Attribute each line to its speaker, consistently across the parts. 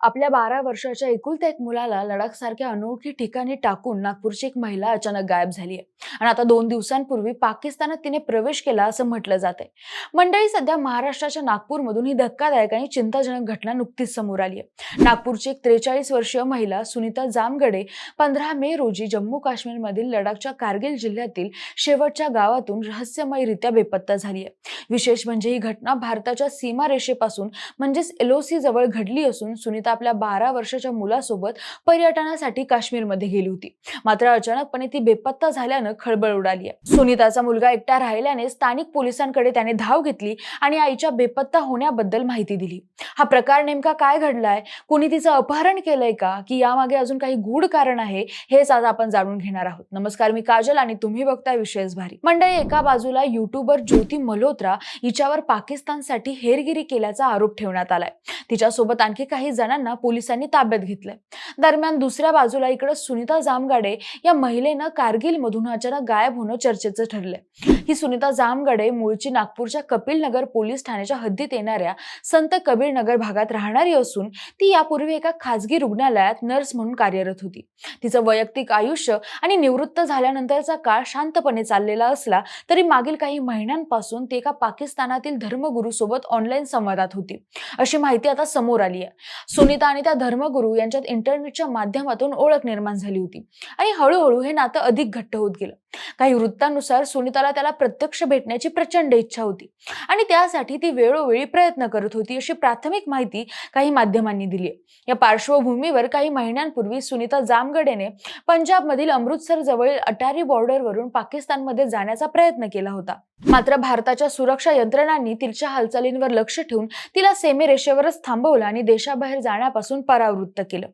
Speaker 1: आपल्या बारा वर्षाच्या एकुलत्या एक मुलाला लडाखसारख्या अनोळखी ठिकाणी टाकून नागपूरची एक महिला अचानक गायब झाली आहे. आणि आता दोन दिवसांपूर्वी पाकिस्तानात तिने प्रवेश केला असं म्हटलं जात आहे. मंडळी सध्या महाराष्ट्राच्या नागपूरमधून ही धक्कादायक आणि चिंताजनक घटना नुकतीच समोर आली आहे. नागपूरची एक त्रेचाळीस वर्षीय महिला सुनीता जामगडे पंधरा मे रोजी जम्मू काश्मीरमधील लडाखच्या कारगिल जिल्ह्यातील शेवटच्या गावातून रहस्यमयरित्या बेपत्ता झाली आहे. विशेष म्हणजे ही घटना भारताच्या सीमारेषेपासून म्हणजेच एलओसी जवळ घडली असून सुनीता आपल्या बारा वर्षाच्या मुलासोबत पर्यटनासाठी काश्मीरमध्ये गेली होती. मात्र अचानकपणे ती बेपत्ता झाल्यानं खळबळ उडाली आहे. सुनीताचा मुलगा एकटा राहिल्याने स्थानिक पोलिसांकडे त्याने धाव घेतली आणि आईच्या बेपत्ता होण्याबद्दल माहिती दिली. हा प्रकार नेमका काय घडलाय? कुणी तिचं अपहरण केलंय का? की यामागे अजून काही गूढ कारण आहे? हेच आज आपण जाणून घेणार आहोत. नमस्कार मी काजल आणि तुम्ही बघताय विशेष भारी. मंडळी एका बाजूला युट्यूबर ज्योती मल्होत्रा हिच्यावर पाकिस्तानसाठी हेरगिरी केल्याचा आरोप ठेवण्यात आलाय. तिच्यासोबत आणखी काही जणांना पोलिसांनी ताब्यात घेतलंय. दरम्यान दुसऱ्या बाजूला इकडे सुनीता जामगाडे या महिलेनं कारगिल मधून अचानक गायब होणं चर्चेचं ठरलंय. ही सुनीता जामगडे मूळची नागपूरच्या कपिल नगर पोलीस ठाण्याच्या हद्दीत येणाऱ्या संत कबीर नगर भागात राहणारी असून ती यापूर्वी एका खासगी रुग्णालयात नर्स म्हणून कार्यरत होती. तिचं वैयक्तिक आयुष्य आणि निवृत्त झाल्यानंतरचा काळ शांतपणे चाललेला असला तरी मागील काही महिन्यांपासून ती एका पाकिस्तानातील धर्मगुरू सोबत ऑनलाईन संवादात होती. अशी माहिती आता समोर आली आहे. सुनीता आणि त्या धर्मगुरू यांच्यात इंटरनेटच्या माध्यमातून ओळख निर्माण झाली होती. आणि हळूहळू हे नातं अधिक घट्ट होत गेलं. काही वृत्तानुसार सुनीताला त्याला प्रत्यक्ष भेटण्याची प्रचंड इच्छा होती. आणि त्यासाठी ती वेळोवेळी प्रयत्न करत होती अशी प्राथमिक माहिती काही माध्यमांनी दिली या पार्श्वभूमीवर काही महिन्यांपूर्वी सुनीता जामगडेने पंजाबमधील अमृतसर जवळील अटारी बॉर्डरवरून पाकिस्तानमध्ये जाण्याचा प्रयत्न केला होता. मात्र भारताच्या सुरक्षा यंत्रणांनी तिच्या हालचालींवर लक्ष ठेवून तिला सेमेरेषेवरच थांबवलं आणि देशाबाहेर जाण्यापासून परावृत्त केलं.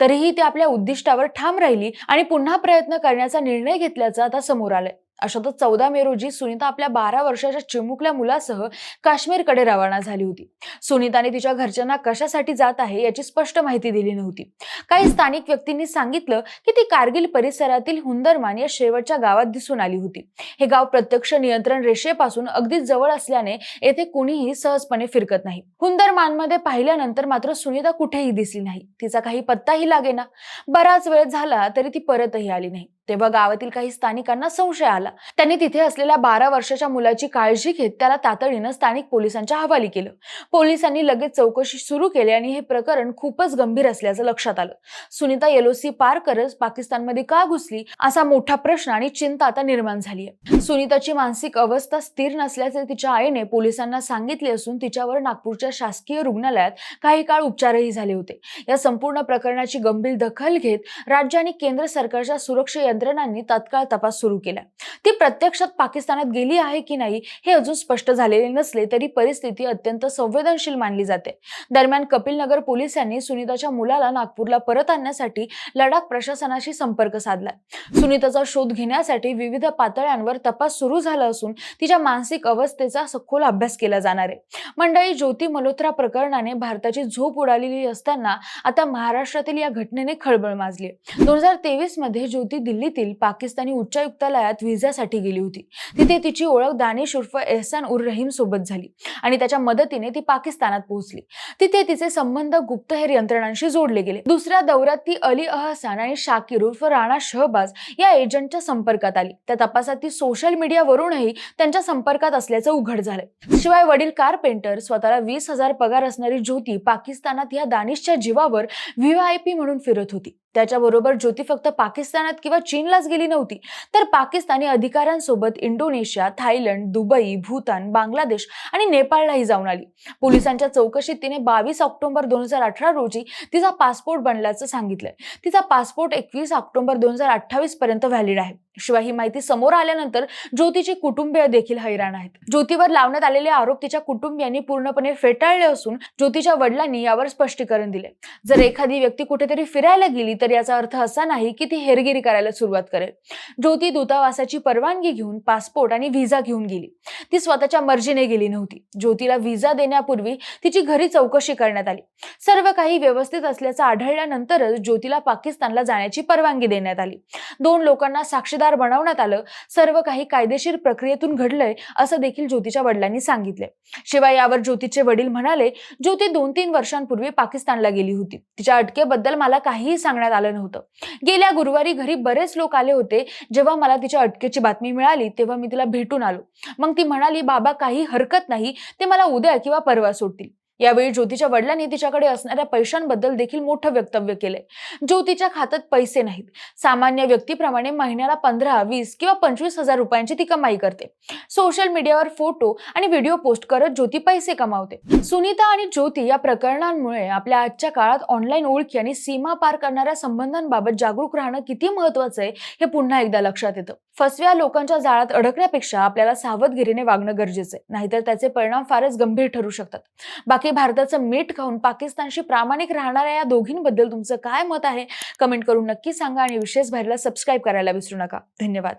Speaker 1: तरीही ती आपल्या उद्दिष्टावर ठाम राहिली आणि पुन्हा प्रयत्न करण्याचा निर्णय घेतल्याचा आता समोर आलंय. अशातच चौदा मे रोजी सुनीता आपल्या बारा वर्षाच्या चिमुकल्या मुलासह काश्मीरकडे रवाना झाली होती. सुनीताने तिच्या घरच्यांना कशासाठी जात आहे याची स्पष्ट माहिती दिली नव्हती. काही स्थानिक व्यक्तींनी सांगितलं की ती कारगिल परिसरातील हुंदरमान या शेवटच्या गावात दिसून आली होती. हे गाव प्रत्यक्ष नियंत्रण रेषेपासून अगदी जवळ असल्याने येथे कुणीही सहजपणे फिरकत नाही. हुंदरमानमध्ये पाहिल्यानंतर मात्र सुनीता कुठेही दिसली नाही. तिचा काही पत्ताही लागेना. बराच वेळ झाला तरी ती परतही आली नाही. तेव्हा गावातील काही स्थानिकांना संशय आला. त्यांनी तिथे असलेल्या बारा वर्षाच्या मुलाची काळजी घेत त्याला तातडीनं स्थानिक पोलिसांच्या हवाली केलं. पोलिसांनी लगेच चौकशी सुरू केली आणि हे प्रकरण खूपच गंभीर असल्याचं लक्षात आलं. सुनीता येलोसी पार करत पाकिस्तानमध्ये का घुसली? असा मोठा प्रश्न आणि चिंता आता निर्माण झाली आहे. सुनीताची मानसिक अवस्था स्थिर नसल्याचे तिच्या आईने पोलिसांना सांगितले असून तिच्यावर नागपूरच्या शासकीय रुग्णालयात काही काळ उपचारही झाले होते. या संपूर्ण प्रकरणाची गंभीर दखल घेत राज्य आणि केंद्र सरकारच्या सुरक्षा यंत्रणांनी तात्काळ तपास सुरू केला. ती प्रत्यक्षात पाकिस्तानात गेली आहे की नाही हे अजून स्पष्ट झालेले नसले तरी परिस्थिती अत्यंत संवेदनशील मानली जाते. दरम्यान कपिलनगर पोलिसांनी सुनीताच्या मुलाला नागपूरला परत आणण्यासाठी लडाख प्रशासनाशी संपर्क साधला. सुनीताचा शोध घेण्यासाठी विविध पातळ्यांवर तपास सुरू झाला असून तिच्या मानसिक अवस्थेचा सखोल अभ्यास केला जाणार आहे. मंडळी ज्योती मल्होत्रा प्रकरणाने भारताची झोप उडालेली असताना आता महाराष्ट्रातील या घटनेने खळबळ माजली दोन हजार तेवीसमध्ये ज्योती दिल्ली दिल्लीतील पाकिस्तानी उच्चायुक्तालयात व्हिसासाठी गेली होती. तिथे तिची ओळख दानिश उर्फ एहसान उर रहीम सोबत झाली आणि त्याच्या मदतीने ती पाकिस्तानात पोहोचली. तिथे तिचे संबंध गुप्तहेर यंत्रणांशी जोडले गेले. दुसऱ्या दौऱ्यात ती अली अहसान आणि शाकिर उर्फ राणा शहबाज या एजंटच्या संपर्कात आली. त्या तपासात ती सोशल मीडियावरूनही त्यांच्या संपर्कात असल्याचं उघड झालंय. शिवाय वडील कारपेंटर स्वतःला वीस हजार पगार असणारी ज्योती पाकिस्तानात या दानिशच्या जीवावर व्हीआयपी म्हणून फिरत होती. त्याच्याबरोबर ज्योती फक्त पाकिस्तानात किंवा चीनलाच गेली नव्हती. तर पाकिस्तानी अधिकाऱ्यांसोबत Indonesia Thailand Dubai Bhutan Bangladesh आणि नेपाळलाही जाऊन आली. पोलिसांच्या चौकशीत तिने बावीस ऑक्टोबर दोन हजार अठरा रोजी तिचा पासपोर्ट बनल्याचं सांगितलंय. तिचा पासपोर्ट एकवीस ऑक्टोबर दोन हजार अठ्ठावीस पर्यंत व्हॅलिड आहे. शिवाय ही माहिती समोर आल्यानंतर ज्योतीचे कुटुंबीय देखील हैराण आहेत. ज्योतीवर लावण्यात आलेले आरोप तिच्या कुटुंबियांनी पूर्णपणे फेटाळले असून ज्योतीच्या वडिलांनी यावर स्पष्टीकरण दिले. जर एखादी व्यक्ती कुठेतरी फिरायला गेली तर याचा अर्थ असा नाही की ती हेरगिरी करायला सुरुवात करेल. ज्योती दूतावासाची परवानगी घेऊन पासपोर्ट आणि व्हिसा घेऊन गेली. ती स्वतःच्या मर्जीने गेली नव्हती. ज्योतीला व्हिसा देण्यापूर्वी तिची घरी चौकशी करण्यात आली. सर्व काही व्यवस्थित असल्याचं आढळल्यानंतरच ज्योतीला पाकिस्तानला जाण्याची परवानगी देण्यात आली. दोन लोकांना साक्षीदार साक्षीदार बनवण्यात आलं सर्व काही कायदेशीर प्रक्रियेतून घडलंय असं देखील ज्योतीच्या वडिलांनी सांगितले शिवाय यावर ज्योतीचे वडील म्हणाले ज्योती दोन तीन वर्षांपूर्वी पाकिस्तानला गेली होती. तिच्या अटकेबद्दल मला काहीही सांगण्यात आलं नव्हतं. गेल्या गुरुवारी घरी बरेच लोक आले होते. जेव्हा मला तिच्या अटकेची बातमी मिळाली तेव्हा मी तिला भेटून आलो. मग ती म्हणाली बाबा काही हरकत नाही. ते मला उद्या किंवा परवा सोडतील. यावेळी ज्योतीच्या वडिलांनी तिच्याकडे असणाऱ्या पैशांबद्दल देखील मोठं वक्तव्य केलंय. ज्योतीच्या खात्यात पैसे नाहीत. सामान्य व्यक्तीप्रमाणे महिन्याला पंधरा वीस किंवा पंचवीस हजार रुपयांची ती कमाई करते. सोशल मीडियावर फोटो आणि व्हिडिओ पोस्ट करत ज्योती पैसे कमावते. सुनीता आणि ज्योती या प्रकरणांमुळे आपल्या आजच्या काळात ऑनलाईन ओळखी आणि सीमा पार करणाऱ्या संबंधांबाबत जागरूक राहणं किती महत्वाचं आहे हे पुन्हा एकदा लक्षात येतं. फसव्या लोकांच्या जाळात अडकण्यापेक्षा आपल्याला सावधगिरीने वागणं गरजेचं आहे. नाहीतर त्याचे परिणाम फारच गंभीर ठरू शकतात. बाकी भारताचं मीठ खाऊन पाकिस्तानशी प्रामाणिक राहणाऱ्या या दोघींबद्दल तुमचं काय मत आहे? कमेंट करून नक्की सांगा आणि विशेष बाहेरला सबस्क्राईब करायला विसरू नका. धन्यवाद.